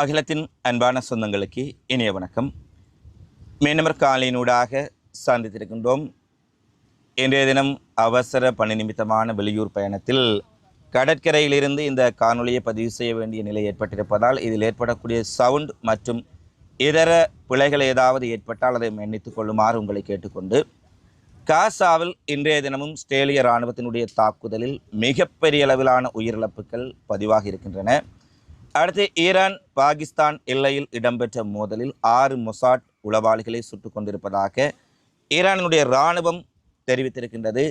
அகிலத்தின் அன்பான சொந்தங்களுக்கு இனிய வணக்கம். மீனவர் காலையினூடாக சந்தித்திருக்கின்றோம் இன்றைய தினம் அவசர பணி நிமித்தமான வெளியூர் பயணத்தில் கடற்கரையிலிருந்து இந்த காணொலியை பதிவு செய்ய வேண்டிய நிலை ஏற்பட்டிருப்பதால் இதில் ஏற்படக்கூடிய சவுண்ட் மற்றும் இதர பிழைகள் ஏதாவது ஏற்பட்டால் அதை மன்னித்துக் கொள்ளுமாறு உங்களை கேட்டுக்கொண்டு காசாவில் இன்றைய தினமும் ஸ்டேலிய இராணுவத்தினுடைய தாக்குதலில் மிகப்பெரிய அளவிலான உயிரிழப்புகள் பதிவாகி இருக்கின்றன. அடுத்து ஈரான் பாகிஸ்தான் எல்லையில் இடம்பெற்ற மோதலில் ஆறு மொசாட் உளவாளிகளை சுட்டுக் கொண்டிருப்பதாக ஈரானுடைய இராணுவம் தெரிவித்திருக்கின்றது.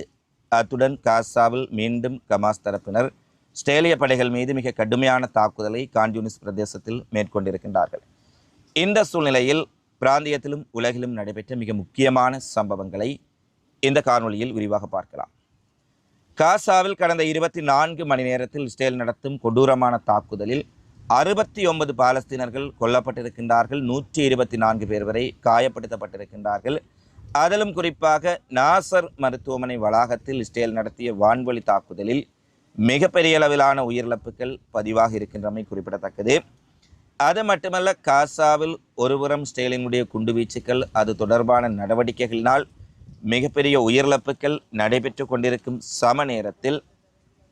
அத்துடன் காசாவில் மீண்டும் கமாஸ் தரப்பினர் ஸ்டேலிய படைகள் மீது மிக கடுமையான தாக்குதலை கான்யூனிஸ் பிரதேசத்தில் மேற்கொண்டிருக்கின்றார்கள். இந்த சூழ்நிலையில் பிராந்தியத்திலும் உலகிலும் நடைபெற்ற மிக முக்கியமான சம்பவங்களை இந்த காணொளியில் விரிவாக பார்க்கலாம். காசாவில் கடந்த இருபத்தி நான்கு மணி நேரத்தில் இஸ்ரேல் நடத்தும் கொடூரமான தாக்குதலில் அறுபத்தி ஒன்பது பாலஸ்தீனர்கள் கொல்லப்பட்டிருக்கின்றார்கள். நூற்றி இருபத்தி நான்கு பேர் வரை காயப்படுத்தப்பட்டிருக்கின்றார்கள். அதிலும் குறிப்பாக நாசர் மருத்துவமனை வளாகத்தில் இஸ்ரேல் நடத்திய வான்வழி தாக்குதலில் மிகப்பெரிய அளவிலான உயிரிழப்புகள் பதிவாக இருக்கின்றமை குறிப்பிடத்தக்கது. அது மட்டுமல்ல காசாவில் ஒருபுறம் ஸ்டேலினுடைய குண்டுவீச்சுக்கள் அது தொடர்பான நடவடிக்கைகளினால் மிகப்பெரிய உயிரிழப்புகள் நடைபெற்று கொண்டிருக்கும் சம நேரத்தில்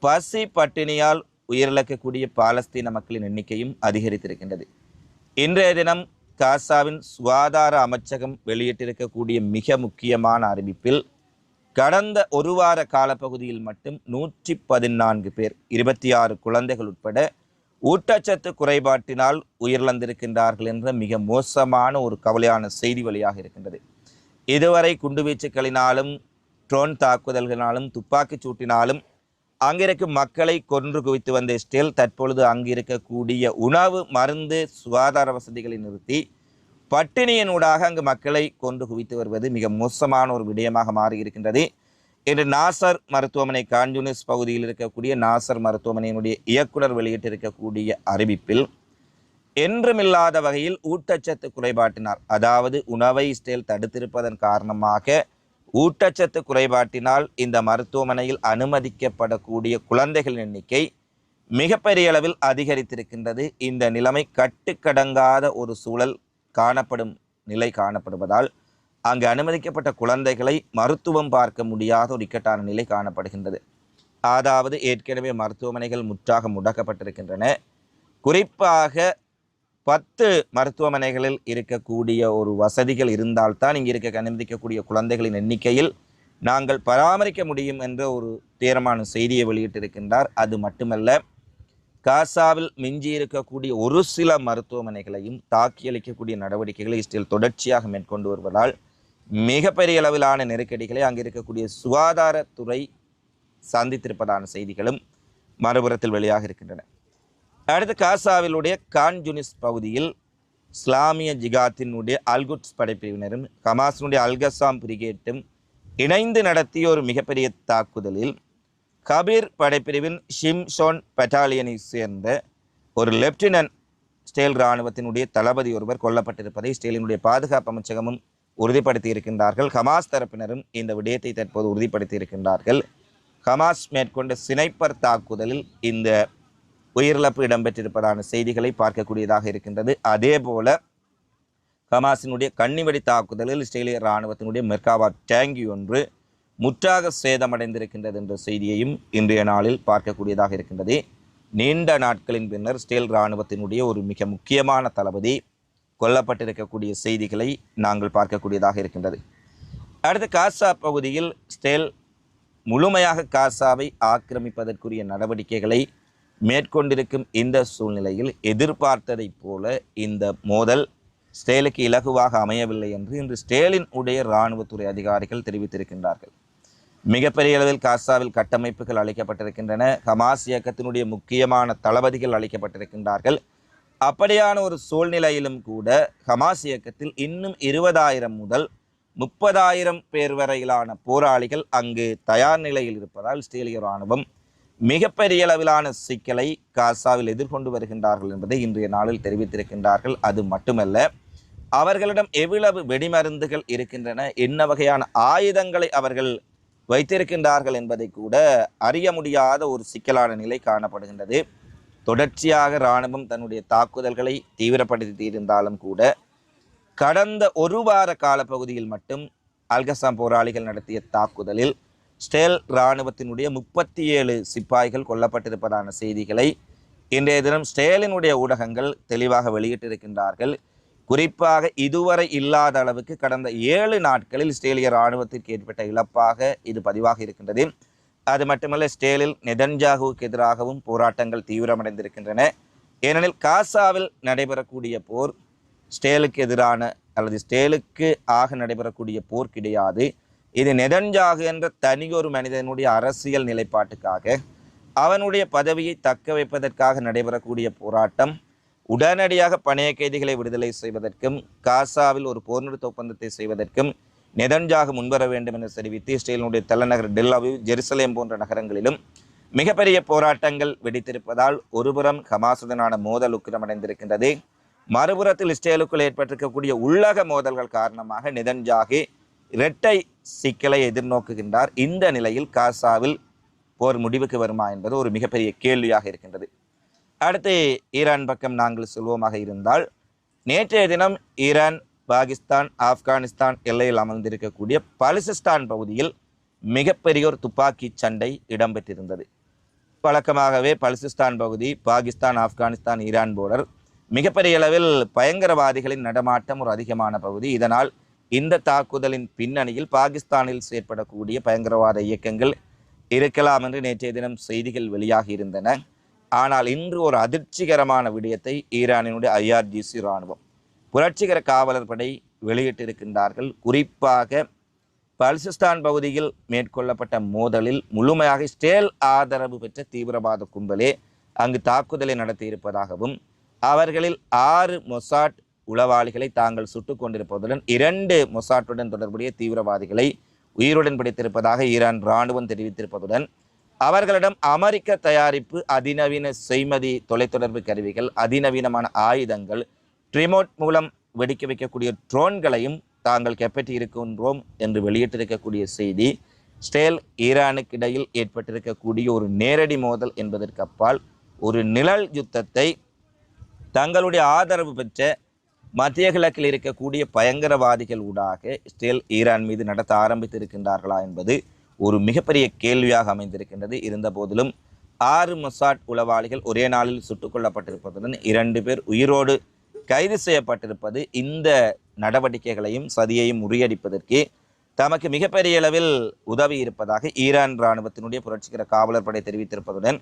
பசி பட்டினியால் உயிரிழக்கக்கூடிய பாலஸ்தீன மக்களின் எண்ணிக்கையும் அதிகரித்திருக்கின்றது. இன்றைய தினம் காசாவின் சுகாதார அமைச்சகம் வெளியிட்டிருக்கக்கூடிய மிக முக்கியமான அறிவிப்பில் கடந்த ஒரு வார காலப்பகுதியில் மட்டும் நூற்றி பதினான்கு பேர் இருபத்தி ஆறு குழந்தைகள் உட்பட ஊட்டச்சத்து குறைபாட்டினால் உயிரிழந்திருக்கின்றார்கள் என்ற மிக மோசமான ஒரு கவலையான செய்தி வழியாக இருக்கின்றது. இதுவரை குண்டுவீச்சுக்களினாலும் ட்ரோன் தாக்குதல்களினாலும் துப்பாக்கிச் சூட்டினாலும் அங்கிருக்கும் மக்களை கொன்று குவித்து வந்த இஸ்ரேல் தற்பொழுது அங்கிருக்கக்கூடிய உணவு மருந்து சுகாதார வசதிகளை நிறுத்தி பட்டினியினூடாக அங்கு மக்களை கொன்று குவித்து வருவது மிக மோசமான ஒரு விடயமாக மாறி இருக்கின்றது இன்று நாசர் மருத்துவமனை கான்யூனிஸ் பகுதியில் இருக்கக்கூடிய நாசர் மருத்துவமனையினுடைய இயக்குனர் வெளியிட்டிருக்கக்கூடிய அறிவிப்பில் என்றுமில்லாத வகையில் ஊட்டச்சத்து குறைபாட்டினார் அதாவது உணவை இஸ்ரேல் தடுத்திருப்பதன் காரணமாக ஊட்டச்சத்து குறைபாட்டினால் இந்த மருத்துவமனையில் அனுமதிக்கப்படக்கூடிய குழந்தைகளின் எண்ணிக்கை மிகப்பெரிய அளவில் அதிகரித்திருக்கின்றது. இந்த நிலைமை கட்டுக்கடங்காத ஒரு சூழல் காணப்படும் நிலை காணப்படுவதால் அங்கு அனுமதிக்கப்பட்ட குழந்தைகளை மருத்துவம் பார்க்க முடியாத ஒரு இக்கட்டான நிலை காணப்படுகின்றது. அதாவது ஏற்கனவே மருத்துவமனைகள் முற்றாக முடக்கப்பட்டிருக்கின்றன. குறிப்பாக பத்து மருத்துவமனைகளில் இருக்கக்கூடிய ஒரு வசதிகள் இருந்தால்தான் இங்கே இருக்க அனுமதிக்கக்கூடிய குழந்தைகளின் எண்ணிக்கையில் நாங்கள் பராமரிக்க முடியும் என்ற ஒரு தீர்மான செய்தியை வெளியிட்டிருக்கின்றார். அது மட்டுமல்ல காசாவில் மிஞ்சி இருக்கக்கூடிய ஒரு சில மருத்துவமனைகளையும் தாக்கியளிக்கக்கூடிய நடவடிக்கைகளை இஸ்ரேல் தொடர்ச்சியாக மேற்கொண்டு வருவதால் மிகப்பெரிய அளவிலான நெருக்கடிகளை அங்கே இருக்கக்கூடிய சுகாதாரத்துறை சந்தித்திருப்பதான செய்திகளும் மறுபுறத்தில் வெளியாக இருக்கின்றன. அடுத்து காசாவிலுடைய கான்ஜுனிஸ் பகுதியில் இஸ்லாமிய ஜிகாத்தினுடைய அல்குட்ஸ் படைப்பிரிவினரும் ஹமாஸினுடைய அல்கசாம் பிரிகேட்டும் இணைந்து நடத்திய ஒரு மிகப்பெரிய தாக்குதலில் கபீர் படைப்பிரிவின் ஷிம்ஷோன் பெட்டாலியனை சேர்ந்த ஒரு லெப்டினன்ட் ஸ்டேல் இராணுவத்தினுடைய தளபதி ஒருவர் கொல்லப்பட்டிருப்பதை ஸ்டேலினுடைய பாதுகாப்பு அமைச்சகமும் உறுதிப்படுத்தி இருக்கின்றார்கள் ஹமாஸ் தரப்பினரும் இந்த விடயத்தை தற்போது உறுதிப்படுத்தி இருக்கின்றார்கள் ஹமாஸ் மேற்கொண்ட சினைப்பர் தாக்குதலில் இந்த உயிரிழப்பு இடம்பெற்றிருப்பதான செய்திகளை பார்க்கக்கூடியதாக இருக்கின்றது. அதே போல ஹமாஸினுடைய கண்ணிவெடி தாக்குதலில் இஸ்ரேலிய இராணுவத்தினுடைய மெர்காவா டேங்கி ஒன்று முற்றாக சேதமடைந்திருக்கின்றது என்ற செய்தியையும் இன்றைய நாளில் பார்க்கக்கூடியதாக இருக்கின்றது. நீண்ட நாட்களின் பின்னர் ஸ்டேல் இராணுவத்தினுடைய ஒரு மிக முக்கியமான தளபதி கொல்லப்பட்டிருக்கக்கூடிய செய்திகளை நாங்கள் பார்க்கக்கூடியதாக இருக்கின்றது. அடுத்து காசா பகுதியில் ஸ்டேல் முழுமையாக காசாவை ஆக்கிரமிப்பதற்குரிய நடவடிக்கைகளை மேற்கொண்டிருக்கும் இந்த சூழ்நிலையில் எதிர்பார்த்ததைப் போல இந்த மோதல் ஸ்டேலுக்கு இலகுவாக அமையவில்லை என்று இன்று ஸ்டேலின் உடைய இராணுவத்துறை அதிகாரிகள் தெரிவித்திருக்கின்றார்கள். மிகப்பெரிய அளவில் காசாவில் கட்டமைப்புகள் அளிக்கப்பட்டிருக்கின்றன. ஹமாஸ் இயக்கத்தினுடைய முக்கியமான தளபதிகள் அளிக்கப்பட்டிருக்கின்றார்கள். அப்படியான ஒரு சூழ்நிலையிலும் கூட ஹமாஸ் இயக்கத்தில் இன்னும் இருபதாயிரம் முதல் முப்பதாயிரம் பேர் வரையிலான போராளிகள் அங்கு தயார் நிலையில் இருப்பதால் ஸ்டேலிய இராணுவம் மிகப்பெரிய அளவிலான சிக்கலை காசாவில் எதிர்கொண்டு வருகின்றார்கள் என்பதை இன்றைய நாளில் தெரிவித்திருக்கின்றார்கள். அது மட்டுமல்ல அவர்களிடம் எவ்வளவு வெடிமருந்துகள் இருக்கின்றன என்ன வகையான ஆயுதங்களை அவர்கள் வைத்திருக்கின்றார்கள் என்பதை கூட அறிய முடியாத ஒரு சிக்கலான நிலை காணப்படுகின்றது. தொடர்ச்சியாக இராணுவம் தன்னுடைய தாக்குதல்களை தீவிரப்படுத்தி இருந்தாலும் கூட கடந்த ஒரு வார காலப்பகுதியில் மட்டும் அல்கசாம் போராளிகள் நடத்திய தாக்குதலில் ஸ்டேல் இராணுவத்தினுடைய முப்பத்தி ஏழு சிப்பாய்கள் கொல்லப்பட்டிருப்பதான செய்திகளை இன்றைய தினம் ஸ்டேலினுடைய ஊடகங்கள் தெளிவாக வெளியிட்டிருக்கின்றார்கள். குறிப்பாக இதுவரை இல்லாத அளவுக்கு கடந்த ஏழு நாட்களில் ஸ்டேலிய இராணுவத்திற்கு ஏற்பட்ட இழப்பாக இது பதிவாக இருக்கின்றது. அது மட்டுமல்ல ஸ்டேலில் நெதன்ஜாகுவுக்கு எதிராகவும் போராட்டங்கள் தீவிரமடைந்திருக்கின்றன. ஏனெனில் காசாவில் நடைபெறக்கூடிய போர் ஸ்டேலுக்கு எதிரான அல்லது ஸ்டேலுக்கு ஆக நடைபெறக்கூடிய போர் கிடையாது இது நெதன்ஜாகு என்ற தனியொரு மனிதனுடைய அரசியல் நிலைப்பாட்டுக்காக அவனுடைய பதவியை தக்க வைப்பதற்காக நடைபெறக்கூடிய போராட்டம் உடனடியாக பணைய கைதிகளை விடுதலை செய்வதற்கும் காசாவில் ஒரு போர் நிறுத்த ஒப்பந்தத்தை செய்வதற்கும் நெதன்ஜாகு முன்வர வேண்டும் என தெரிவித்து இஸ்ரேலினுடைய தலைநகர் டெல்லாவிவ் ஜெருசலேம் போன்ற நகரங்களிலும் மிகப்பெரிய போராட்டங்கள் வெடித்திருப்பதால் ஒருபுறம் ஹமாசுடனான மோதல் உக்கிரமடைந்திருக்கின்றது. மறுபுறத்தில் இஸ்ரேலுக்குள் ஏற்பட்டிருக்கக்கூடிய உள்ளக மோதல்கள் காரணமாக நெதன்ஜாகு இரட்டை சிக்கலை எதிர்நோக்குகின்றார். இந்த நிலையில் காசாவில் போர் முடிவுக்கு வருமா என்பது ஒரு மிகப்பெரிய கேள்வியாக இருக்கின்றது. அடுத்து ஈரான் பக்கம் நாங்கள் சொல்வோமாக இருந்தால் நேற்றைய தினம் ஈரான் பாகிஸ்தான் ஆப்கானிஸ்தான் எல்லையில் அமர்ந்திருக்கக்கூடிய பலிசிஸ்தான் பகுதியில் மிகப்பெரிய ஒரு துப்பாக்கி சண்டை இடம்பெற்றிருந்தது. வழக்கமாகவே பலிசிஸ்தான் பகுதி பாகிஸ்தான் ஆப்கானிஸ்தான் ஈரான் போர்டர் மிகப்பெரிய அளவில் பயங்கரவாதிகளின் நடமாட்டம் ஒரு அதிகமான பகுதி. இதனால் இந்த தாக்குதலின் பின்னணியில் பாகிஸ்தானில் செயற்படக்கூடிய பயங்கரவாத இயக்கங்கள் இருக்கலாம் என்று நேற்றைய தினம் செய்திகள் வெளியாகி இருந்தன. ஆனால் இன்று ஒரு அதிர்ச்சிகரமான விடயத்தை ஈரானினுடைய ஐஆர்ஜிசி இராணுவம் புரட்சிகர காவலர் படை வெளியிட்டிருக்கின்றார்கள். குறிப்பாக பல்சிஸ்தான் பகுதியில் மேற்கொள்ளப்பட்ட மோதலில் முழுமையாக ஸ்டேல் ஆதரவு பெற்ற தீவிரவாத கும்பலே அங்கு தாக்குதலை நடத்தியிருப்பதாகவும் அவர்களில் ஆறு மொசாட் உளவாளிகளை தாங்கள் சுட்டுக் கொண்டிருப்பதுடன் இரண்டு மொசாட்டுடன் தொடர்புடைய தீவிரவாதிகளை உயிருடன் பிடித்திருப்பதாக ஈரான் இராணுவம் தெரிவித்திருப்பதுடன் அவர்களிடம் அமெரிக்க தயாரிப்பு அதிநவீன செய்மதி தொலைத்தொடர்பு கருவிகள் அதிநவீனமான ஆயுதங்கள் ட்ரிமோட் மூலம் வெடிக்க வைக்கக்கூடிய ட்ரோன்களையும் தாங்கள் கைப்பற்றி இருக்கின்றோம் என்று வெளியிட்டிருக்கக்கூடிய செய்தி ஸ்டேல் ஈரானுக்கு இடையில் ஏற்பட்டிருக்கக்கூடிய ஒரு நேரடி மோதல் என்பதற்கு அப்பால் ஒரு நிழல் யுத்தத்தை தங்களுடைய ஆதரவு பெற்ற மத்திய கிழக்கில் இருக்கக்கூடிய பயங்கரவாதிகள் ஊடாக ஸ்டேல் ஈரான் மீது நடத்த ஆரம்பித்திருக்கின்றார்களா என்பது ஒரு மிகப்பெரிய கேள்வியாக அமைந்திருக்கின்றது. இருந்த போதிலும் ஆறு மொசாட் உளவாளிகள் ஒரே நாளில் சுட்டுக் கொல்லப்பட்டிருப்பதுடன் இரண்டு பேர் உயிரோடு கைது செய்யப்பட்டிருப்பது இந்த நடவடிக்கைகளையும் சதியையும் முறியடிப்பதற்கு தமக்கு மிகப்பெரிய அளவில் உதவி இருப்பதாக ஈரான் இராணுவத்தினுடைய புரட்சிகர காவலர் படை தெரிவித்திருப்பதுடன்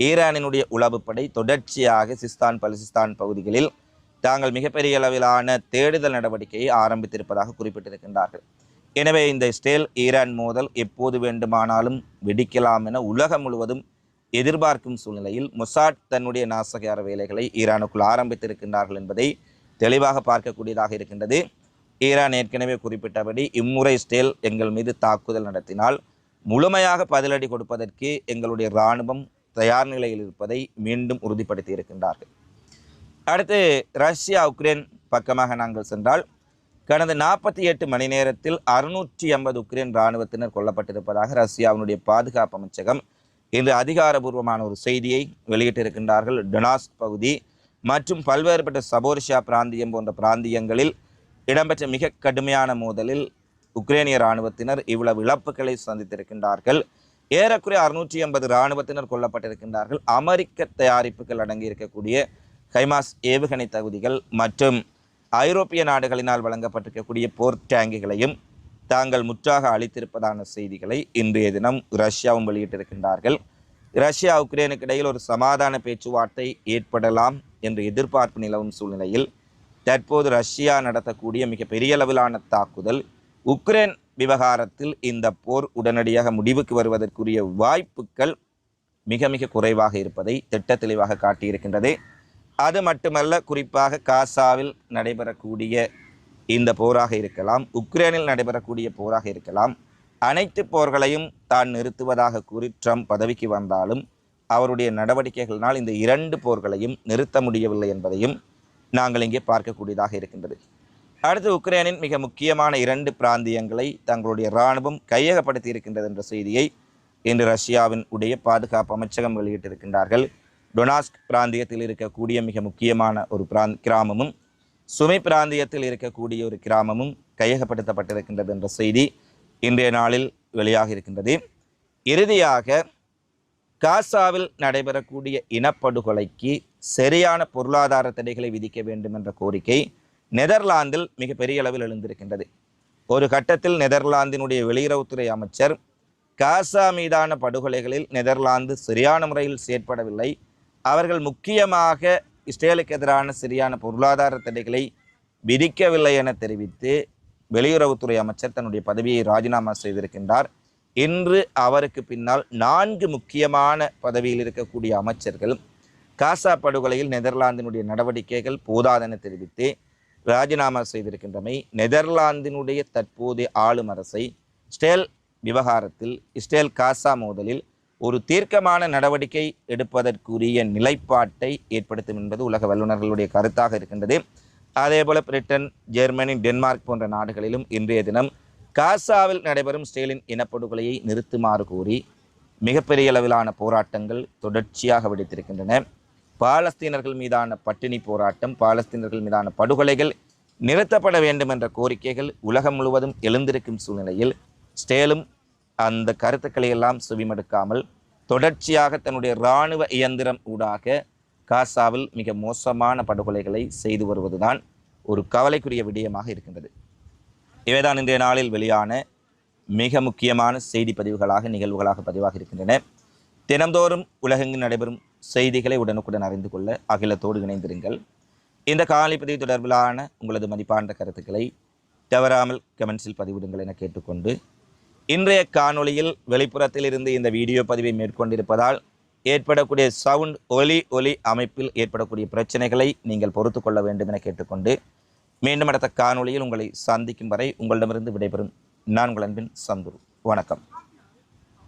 ஈரானினுடைய உளவுப்படை தொடர்ச்சியாக சிஸ்தான் பலிசிஸ்தான் பகுதிகளில் தாங்கள் மிகப்பெரிய அளவிலான தேடுதல் நடவடிக்கையை ஆரம்பித்திருப்பதாக குறிப்பிட்டிருக்கின்றார்கள். எனவே இந்த இஸ்ரேல் ஈரான் மோதல் எப்போது வேண்டுமானாலும் வெடிக்கலாம் என உலகம் முழுவதும் எதிர்பார்க்கும் சூழ்நிலையில் மொசாட் தன்னுடைய நாசகார வேலைகளை ஈரானுக்குள் ஆரம்பித்திருக்கின்றார்கள் என்பதை தெளிவாக பார்க்கக்கூடியதாக இருக்கின்றது. ஈரான் ஏற்கனவே குறிப்பிட்டபடி இம்முறை ஸ்டேல் எங்கள் மீது தாக்குதல் நடத்தினால் முழுமையாக பதிலடி கொடுப்பதற்கு எங்களுடைய இராணுவம் தயார் நிலையில் இருப்பதை மீண்டும் உறுதிப்படுத்தி இருக்கின்றார்கள் அடுத்து ரஷ்யா உக்ரைன் பக்கமாக நாங்கள் சென்றால் கடந்த நாற்பத்தி எட்டு மணி நேரத்தில் அறுநூற்றி ஐம்பது உக்ரைன் இராணுவத்தினர் கொல்லப்பட்டிருப்பதாக ரஷ்யாவினுடைய பாதுகாப்பு அமைச்சகம் இன்று அதிகாரபூர்வமான ஒரு செய்தியை வெளியிட்டிருக்கின்றார்கள். டொனாஸ்க் பகுதி மற்றும் பல்வேறுபட்ட சபோரிஷா பிராந்தியம் போன்ற பிராந்தியங்களில் இடம்பெற்ற மிக கடுமையான மோதலில் உக்ரைனிய இராணுவத்தினர் இவ்வளவு இழப்புகளை சந்தித்திருக்கின்றார்கள். ஏறக்குறைய அறுநூற்றி ஐம்பது இராணுவத்தினர் கொல்லப்பட்டிருக்கின்றார்கள். அமெரிக்க தயாரிப்புகள் அடங்கி இருக்கக்கூடிய ஹைமாஸ் ஏவுகணை தகுதிகள் மற்றும் ஐரோப்பிய நாடுகளினால் வழங்கப்பட்டிருக்கக்கூடிய போர் டேங்குகளையும் தாங்கள் முற்றாக அளித்திருப்பதான செய்திகளை இன்றைய தினம் ரஷ்யாவும் வெளியிட்டிருக்கின்றார்கள். ரஷ்யா உக்ரைனுக்கு இடையில் ஒரு சமாதான பேச்சுவார்த்தை ஏற்படலாம் என்று எதிர்பார்ப்பு நிலவும் சூழ்நிலையில் தற்போது ரஷ்யா நடத்தக்கூடிய மிக பெரிய அளவிலான தாக்குதல் உக்ரைன் விவகாரத்தில் இந்த போர் உடனடியாக முடிவுக்கு வருவதற்குரிய வாய்ப்புகள் மிக மிக குறைவாக இருப்பதை திட்ட தெளிவாக காட்டியிருக்கின்றது. அது மட்டுமல்ல குறிப்பாக காசாவில் நடைபெறக்கூடிய இந்த போராக இருக்கலாம் உக்ரைனில் நடைபெறக்கூடிய போராக இருக்கலாம் அனைத்து போர்களையும் தான் நிறுத்துவதாக கூறி ட்ரம்ப் பதவிக்கு வந்தாலும் அவருடைய நடவடிக்கைகளினால் இந்த இரண்டு போர்களையும் நிறுத்த முடியவில்லை என்பதையும் நாங்கள் இங்கே பார்க்கக்கூடியதாக இருக்கின்றது. அடுத்து உக்ரைனின் மிக முக்கியமான இரண்டு பிராந்தியங்களை தங்களுடைய இராணுவம் கையகப்படுத்தி இருக்கின்றது என்ற செய்தியை இன்று ரஷ்யாவின் உடைய பாதுகாப்பு அமைச்சகம் வெளியிட்டிருக்கின்றார்கள். டொனாஸ்க் பிராந்தியத்தில் இருக்கக்கூடிய மிக முக்கியமான ஒரு பிராந் கிராமமும் சுமை பிராந்தியத்தில் இருக்கக்கூடிய ஒரு கிராமமும் கையகப்படுத்தப்பட்டிருக்கின்றது என்ற செய்தி இன்றைய நாளில் வெளியாக இருக்கின்றது. இறுதியாக காசாவில் நடைபெறக்கூடிய இனப்படுகொலைக்கு சரியான பொருளாதார தடைகளை விதிக்க வேண்டும் என்ற கோரிக்கை நெதர்லாந்தில் மிகப்பெரிய அளவில் எழுந்திருக்கின்றது. ஒரு கட்டத்தில் நெதர்லாந்தினுடைய வெளியுறவுத்துறை அமைச்சர் காசா மீதான படுகொலைகளில் நெதர்லாந்து சரியான முறையில் செயற்படவில்லை. அவர்கள் முக்கியமாக இஸ்ரேலுக்கு எதிரான சரியான பொருளாதார தடைகளை விதிக்கவில்லை என தெரிவித்து வெளியுறவுத்துறை அமைச்சர் தன்னுடைய பதவியை ராஜினாமா செய்திருக்கின்றார். இன்று அவருக்கு பின்னால் நான்கு முக்கியமான பதவியில் இருக்கக்கூடிய அமைச்சர்கள் காசா படுகொலையில் நெதர்லாந்தினுடைய நடவடிக்கைகள் போதாதென தெரிவித்து ராஜினாமா செய்திருக்கின்றமை நெதர்லாந்தினுடைய தற்போதைய ஆளும் அரசை ஸ்டேல் விவகாரத்தில் இஸ்ரேல் காசா மோதலில் ஒரு தீர்க்கமான நடவடிக்கை எடுப்பதற்குரிய நிலைப்பாட்டை ஏற்படுத்தும் என்பது உலக வல்லுநர்களுடைய கருத்தாக இருக்கின்றது. அதேபோல பிரிட்டன் ஜெர்மனி டென்மார்க் போன்ற நாடுகளிலும் இன்றைய தினம் காசாவில் நடைபெறும் ஸ்டேலின் இனப்படுகொலையை நிறுத்துமாறு கூறி மிகப்பெரிய அளவிலான போராட்டங்கள் தொடர்ச்சியாக வெடித்திருக்கின்றன. பாலஸ்தீனர்கள் மீதான பட்டினி போராட்டம் பாலஸ்தீனர்கள் மீதான படுகொலைகள் நிறுத்தப்பட வேண்டும் என்ற கோரிக்கைகள் உலகம் முழுவதும் எழுந்திருக்கும் சூழ்நிலையில் ஸ்டேலும் அந்த கருத்துக்களை எல்லாம் செவிமடுக்காமல் தொடர்ச்சியாக தன்னுடைய இராணுவ இயந்திரம் ஊடாக காசாவில் மிக மோசமான படுகொலைகளை செய்து வருவதுதான் ஒரு கவலைக்குரிய விடயமாக இருக்கின்றது. இவைதான் இன்றைய நாளில் வெளியான மிக முக்கியமான செய்தி பதிவுகளாக நிகழ்வுகளாக பதிவாக இருக்கின்றன. தினந்தோறும் உலகெங்கு நடைபெறும் செய்திகளை உடனுக்குடன் அறிந்து கொள்ள அகிலத்தோடு இணைந்திருங்கள். இந்த காலிப்பதிவு தொடர்பிலான உங்களது மதிப்பான கருத்துக்களை தவறாமல் கமெண்ட்ஸில் பதிவிடுங்கள் என கேட்டுக்கொண்டு இன்றைய காணொளியில் வெளிப்புறத்தில் இருந்து இந்த வீடியோ பதிவை மேற்கொண்டிருப்பதால் ஏற்படக்கூடிய சவுண்ட் ஒலி ஒலி அமைப்பில் ஏற்படக்கூடிய பிரச்சனைகளை நீங்கள் பொறுத்து கொள்ள வேண்டும் என கேட்டுக்கொண்டு மீண்டும் அடுத்த காணொளியில் உங்களை சந்திக்கும் வரை உங்களிடமிருந்து விடைபெறும் நான் உங்கள் அன்பின் சந்துரு. வணக்கம்.